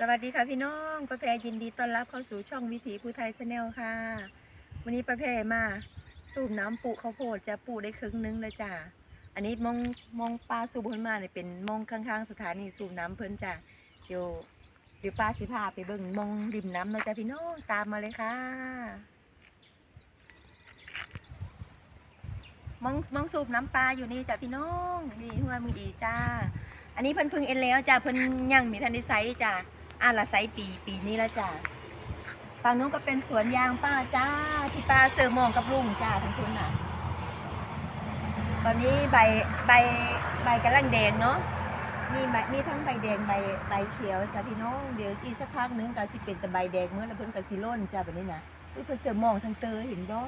สวัสดีค่ะพี่น้องประแพรยินดีต้อนรับเข้าสู่ช่องวิถีภูไทยชาแนลค่ะ วันนี้ประแพรมาสูบน้ำปูข้าวโพดจะปูได้ครึ่งนึงเลยจ้ะอันนี้มองมองปลาสูบเพิ่นมาเนี่ยเป็นมองข้างๆสถานีสูบน้ำเพิ่นจ้ะเดี๋ยวเดี๋ยวป้าสิพาไปเบิ่งมองริมน้ำเนาะจ้ะพี่น้องตามมาเลยค่ะมองมองสูบน้ำปลาอยู่นี่จ้ะพี่น้องนี่หัวมือดีจ้าอันนี้เพิ่นเพึ่งเอ็นแล้วจ้ะเพิ่นยังมีทันได้ไซส์จ้ะ อ่าละไซปีปีนี้แล้วจ้ะฝั่งนู้นก็เป็นสวนยางป้าจ้าที่ป้าเสือมองกับลุงจ้าทั้งคุณน่ะ ตอนนี้ใบใบใบกำลังแดงเนาะมีใบมีทั้งใบแดงใบใบเขียวจ้ะพี่น้องเดี๋ยวอีกสักพักหนึงก็สิเป็นแต่ใบแดงเมื่อแล้วเพิ่นก็สิร่นจ้ะแบบนี้น่ะอุ้ยเพิ่นเสือมองทั้งเตอเห็นบ่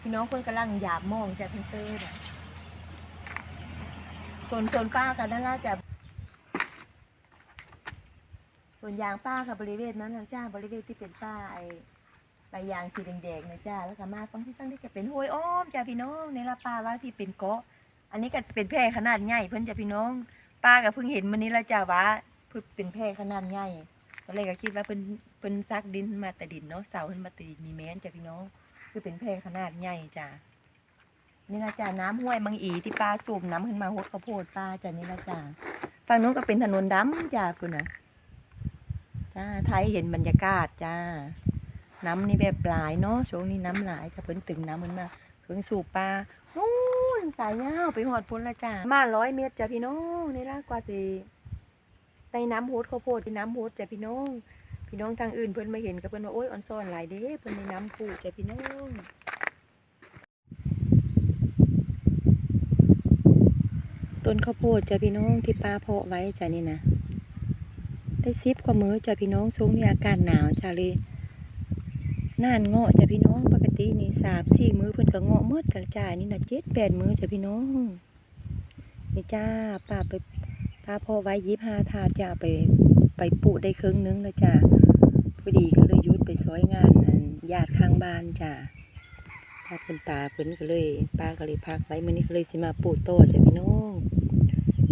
พี่น้องเพิ่นกำลังหยาบมองจ้ะทั้งเตอน่ะส่วนส่วนป้ากันนั่นละจะส่ วนยางป้ากับบริเวณนั้นนะจ้าบริเวณที่เป็นป้าไอ้ใบยางสีแดงๆนะจ้าแล้วก็มาฟังที่ตั้งที่จะเป็นห้วยอ้อมจ้าพี่น้องในละป้าว่าที่เป็นเกาะ อันนี้ก็จะเป็นแพร่ขนาดใหญ่เพิ่อนจ้าพี่น้อง ป้าก็เพิ่งเห็นมันนี้ละจ้าว่าเพิ่งเป็นแพร่ขนาดใหญ่ก็เลยก็คิดว่าเพิ่นเพิ่นซักดินมาแต่ดินเนาะเสาเพิ่นมาแต่ดินมีแม้นจ้าพี่น้อง คือเป็นแพร่ขนาดใหญ่จ้านี่นะจ๊ะน้ำห้วยมังอีที่ปลาสูบน้ำขึ้นมาหดข้าวโพดปลาจ้ะนี่นะจ๊ะฝั่งนู้นก็เป็นถนนดำจ้ะคุณนะ จ้าไทยเห็นบรรยากาศจ้า น้ำนี่แบบหลายเนาะช่วงนี้น้ำหลายจะเพิ่นตึงน้ำมันมาเพิ่งสูบปลานู่นสายยาวไปหอดพ้นละจ้ามาร้อยเมตรจ้ะพี่น้องนี่ละกว่าสิในน้ำโฮดข้าวโพดที่น้ำโฮดจ้ะพี่น้อง พี่น้องทางอื่นเพิ่นมาเห็นก็เพิ่นว่าโอ้ยออนซ่อนหลายเด้เพิ่นในน้ำปูจ้ะพี่น้องต้นข้าวโพดจ้ะพี่น้องที่ป้าเพาะไว้จ้ะนี่นะ ได้ซิบกว่ามือจ้ะพี่น้องช่วงนี้อากาศหนาวจ้ะเลยน่านเงาะจ้ะพี่น้องปกตินี่สามสี่มือเพิ่นก็เงาะมืดจ้ะจ้านี่นะเจ็ดแปดมือจ้ะพี่น้องนี่จ้าป้าไปป้าพาะไว้ยี่ห้าถาดจ้าไปไปปลูกได้ครึ่งนึงแล้วจ้าพอดีก็เลยยุดไปซอยงานญาติข้างบ้านจ้าถ้าเพิ่นตาเพิ่นก็เลยป้าก็เลยพักไว้มื้อนี้ก็เลยสิมาปลูโตจ้ะพี่น้อง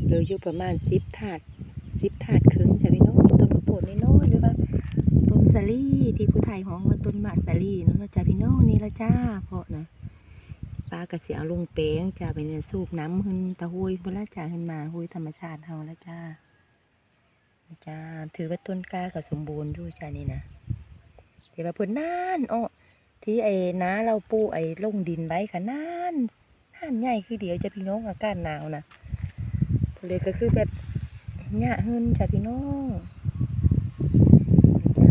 เลือยู่ประมาณ10ถาด10ถาดครึ่งจ้ะพี่น้อง ต้นโน้อยๆหรือว่าต้นสาลีที่ผู้ไทยฮ้องว่าต้นมะสาลีเนาะจ้ะพี่น้องนี่ละจ้าเพาะนะป้าก็สิเอาลงแปลงจ้ะไปเนี่ยสูบน้ำขึ้นตะหุยพุ่นละจ้ะขึ้นมาหุยธรรมชาติเฮาละจ้าจ้าถือว่าต้นกล้าก็สมบูรณ์อยู่จ้ะนี่นะแต่ว่าเพิ่นนานอ้อที่ไอ้น้าเราปูไอ้ลงดินไว้ค่ะนานนานใหญ่คือเดียวจะพี่น้องอากาศหนาวนะเลยก็คือแบบหญ้าหึนจ้ะพี่น้องจ้า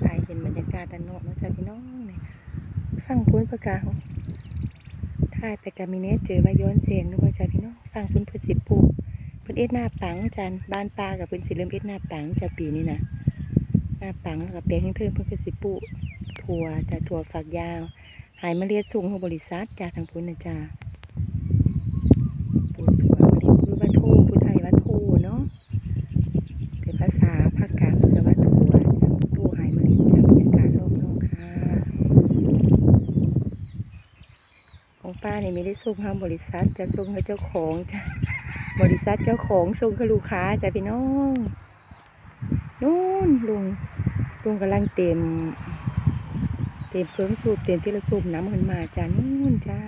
ไปเห็นบรรยากาศด้านนอกเนาะจ้ะพี่น้องเนี่ยฟังพุ้นประกาศถ่าย ไปกามิเนสเจอว่าย้อนเสียงนึกว่าจ้าพี่น้องฟังพุ้นเพื่อสิปลูกเพิ่นเอ็ดหน้าปังจันบ้านปลากับเพิ่นสิเริ่มเอ็ดหน้าปังจะปีนี้นะหน้าปังแล้วก็แปลงเพิ่มเพิ่นก็สิปลูกถั่วจะถั่วฝักยาวหายเมล็ดสูงของบริษัทจาทางพุ่นนะจ้าปลูกถั่วเมล็ดคือว่าโทผู้ไทยว่าโทเนาะแต่ภาษาภาคกลางคือว่าถั่วจ้ะถั่วหายเมล็ดจากบรรยากาศรอบนอกค่ะ ของ ป้านี่ไม่ได้ส่งทางบริษัทจะส่งให้เจ้าของจ้ะบริษัทเจ้าของส่งให้ลูกค้าจ้ะพี่น้องนู่นลุงลุงกำลังเต็ม เต็มเครื่องสูบเต็มที่เราสูบน้ำมันมาจ้ะนู่นจ้า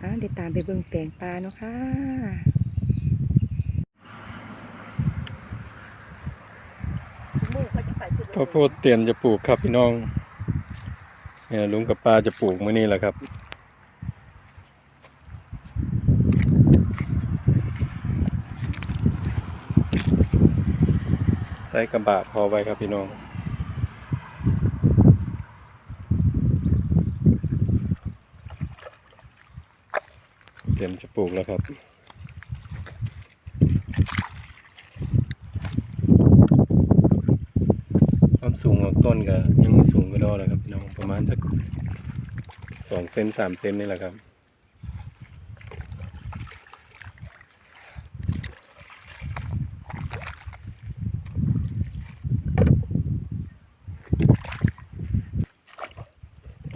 อะเดี๋ยวตามไปเบิ่งแปลงปลาเนาะค่ะข้าวโพดเตียนจะปลูกครับพี่น้อง เนี่ยลุงกับป้าจะปลูกมื้อนี้แหละครับใส่กระบะพอไว้ครับพี่น้องเตรียมจะปลูกแล้วครับความสูงของต้นก็ยังไม่สูง อดอแล้วครับน้องประมาณสักสองเซนสามเซนนี่แหละครับ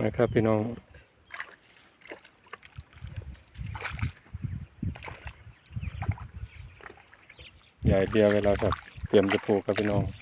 นะครับพี่น้องใหญ่เดียวเวลาครับ เตรียมจะปลูกครับพี่น้อง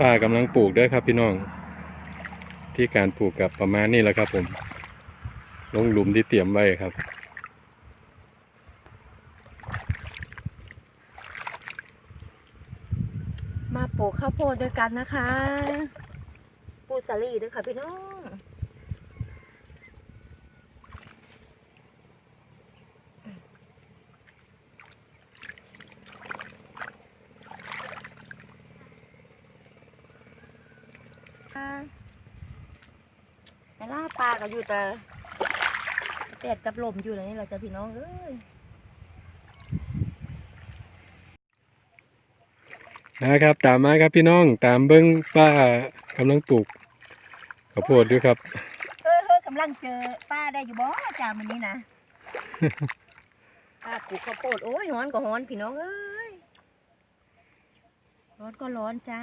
ป้ากำลังปลูกด้วยครับพี่น้อง ที่การปลูกกับประมาณนี้แหละครับ ผมลงหลุมที่เตรียมไว้ครับมาปลูกข้าวโพดด้วยกันนะคะปลูกสาลีด้วยค่ะพี่น้อง แต่ล่าปลาก็อยู่แต่แดดกับลมอยู่อย่างนี้เราจะพี่น้องเอ้ยนะครับ ตามมาครับพี่น้องตามเบิ้งป้ากำลังปลูกข้าวโพดด้วยครับเฮ้ยเฮ้ยกำลังเจอป้าได้อยู่บ่จามันนี้นะป้าปลูกข้าวโพดโอ้ยร้อนก็ร้อนพี่น้องเอ้ยร้อนก็ร้อนจ้า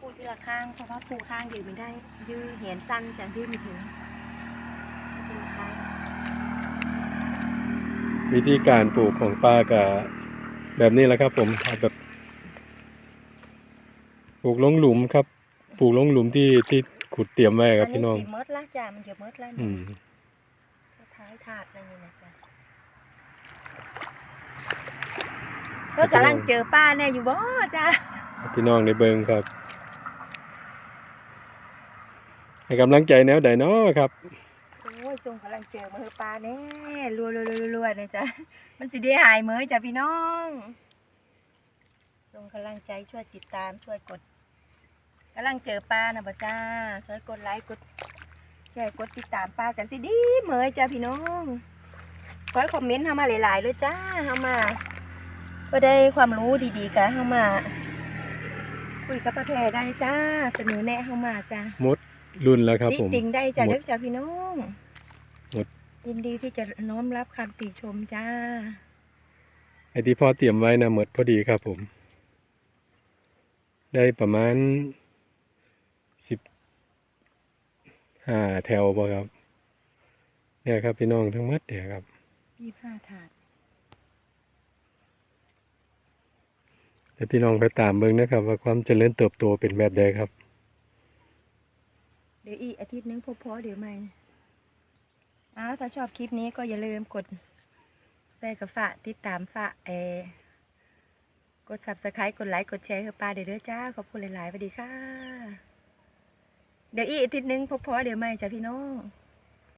ปลูกทีละข้างเพราะว่าปลูกข้างยืนไม่ได้ ยืนเห็นสั้นจะยืนไม่ถึงทีละข้างวิธีการปลูกของป้าก็แบบนี้แหละครับ ผมเอาแบบปลูกลงหลุมครับ ปลูกลงหลุมที่ที่ขุดเตรียมไว้ครับพี่น้องสิเมิดละจ้ามันจะเมิดละอืนี่มท้ายถาดอะไรนี่นะจ๊ะเพื่อกำลังเจอป้าแน่อยู่บ่จ้าพี่น้องในเบิงครับ ให้กำลังใจแนวใดเนาะครับโอ้ยส่งกำลังเจอมาเฮอปลาแน่รัวรัวรัวรัวนะจ๊ะมันสิได้หายเหมยจ้ะพี่น้องส่งกำลังใจช่วยติดตามช่วยกดกำลังเจอปลานะบ่จ้าช่วยกดไลค์กดแชร์กดติดตามปลากันสิดีเหมยจ้ะพี่น้องขอให้คอมเมนต์เข้ามาหลายๆเลยจ้าเข้ามา ก็ได้ความรู้ดีๆกันเข้ามาคุยกับป้าแพรได้จ้าเสนอแนะเข้ามาจ้ามด รุ่นแล้วครับติผม ติงได้จ้ะหมด เด้อจ้ะพี่น้องหมดยินดีที่จะน้อมรับคำติชมจ้า ไอที่พ่อเตรียมไว้นะหมดพอดีครับผม ได้ประมาณสิบห้าแถวบ่ครับ เนี่ยครับพี่น้องทั้งหมดเนี่ยครับ ยี่ห้าถาด แต่พี่น้องไปตามเบิ่งนะครับ ว่าความเจริญเติบโตเป็นแบบใดครับเดี๋ยวอีกอาทิตย์นึงพบพอเดี๋ยวใหม่อ้าวถ้าชอบคลิปนี้ก็อย่าลืมกดแปกับฝากติดตามฝากเออกด subscribe กดไลค์กดแชร์เพื่อป้าเดี๋ยวเด้อจ้าขอบคุณหลายๆสวัสดีค่ะ เดี๋ยวอีกอาทิตย์นึงพบพอเดี๋ยวใหม่จ้ะพี่น้อง